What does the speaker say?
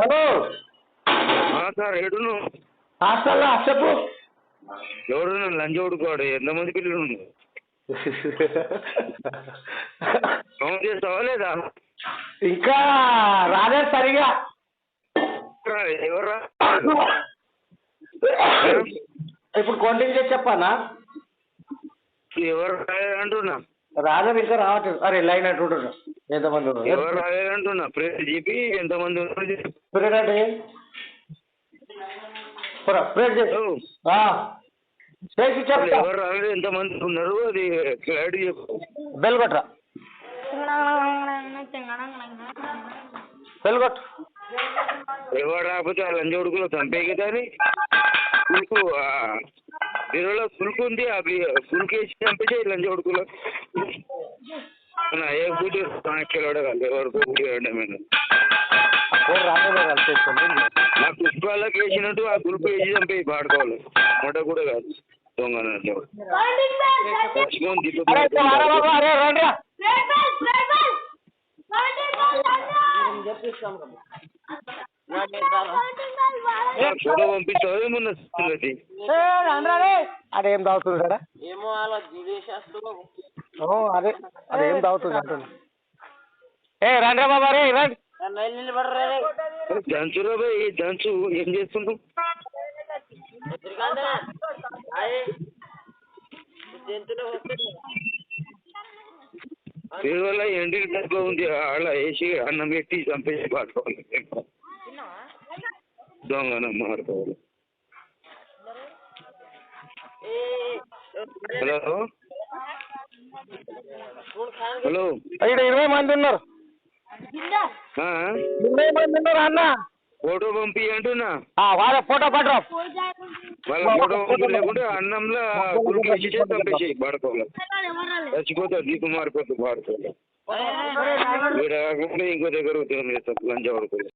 Hello. Sir ఏడును హాస్టల్లో చెప్పు. ఎవడు లంచ్ కొడుకోడు ఎంతమంది పిల్లలు ఫోన్ చేస్తావా లేదా? ఇంకా రాలేదు సరిగా. రా, ఎవర్రా ఇప్పుడు కౌంటింగ్ చేసి చెప్పానా? ఎవరు రాలేదంటున్నా రాలేదు ఇంకా రావట్లేదు. అరే లైన్ అంటుంటున్నా ఎంతమంది ఎవరు రాలేదంటున్నా. ప్రేర్ చెప్పి ఎంతమంది. ప్రేడ్ అంటే ప్రేడ్ చేసి ఎవరు రాలేదు ఎంతమంది ఉన్నారు అది క్లారిటీ చెప్పు. బెల్ కొట్టరా? బెల్ కొట్టు. ఎవరు రాకపోతే ఆ లంచ్ కొడుకులో చంపే కదా అని కులుకు బీరులో కులుకు ఉంది ఆ కులుకు వేసి చంపేసి లంచ్ కొడుకులో ఏ కిలోడే కాదు ఎవరికో పూజ మేము నా పుష్పాలకు వేసినట్టు ఆ గురుపు వేసి చంపేసి పాడుకోవాలి. మొట్ట కూడా కాదు దొంగ లక్ష్మణ్ రా. ఫోటో పంపిస్తావు ఏమన్నా. అదేం తాగుతున్నాడా ఏమో అలా దిగేసేస్తూ ఓ అదే అదేం తాగుతుంది అంటున్నా. ఏ రండి రా బాబా రే రండి. జంచురా భయ్ జంచు ఏం చేస్తున్నావు? వల్ల ఎండికి తక్కువ ఉంది అలా వేసి అన్నం పెట్టి చంపేసి పాడుకోవాలి. దొంగన మాడుకోవాలి హలో? హలో. ఇక్కడ ఇరవై మంది ఉన్నారు? ఇరవై మంది ఉన్నారు అన్న? ఫోటో పంపి అంటున్నా. వాళ్ళ ఫోటో పట్టరా. వాళ్ళ ఫోటో లేకుంటే అన్నంలో గురికేసి దీపం మారిపోతుంది కాకుండా ఇంకో దగ్గర ఉద్యోగం లంచం పడుకోవాలి